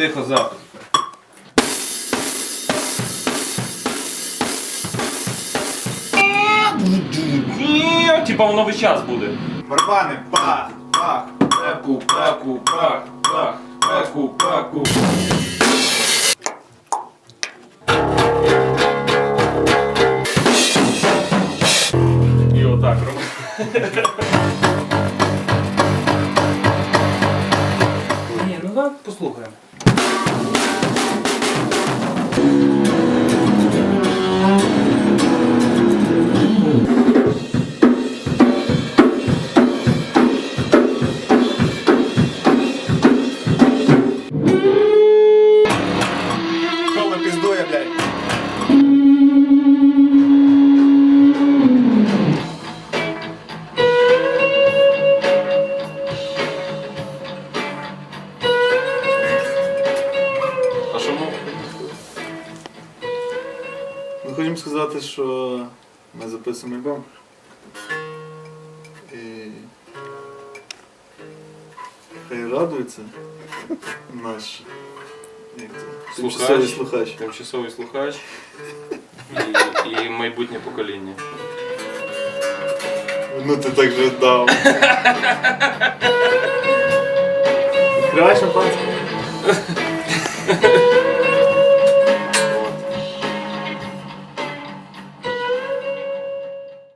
Тихо, запис. Типа воно весь час буде. Барабани, бах, бах. Паку, паку, пак, пак, паку, паку. І отак робимо. Ні, ну давай послухаємо. Соло піздує, блядь. Ми хочемо сказати, що ми записуємо альбом. І... Хай радується наш як це, тимчасовий слухач. Тимчасовий слухач і, і майбутнє покоління. Ну ти так же дав. Відкривай шампанське.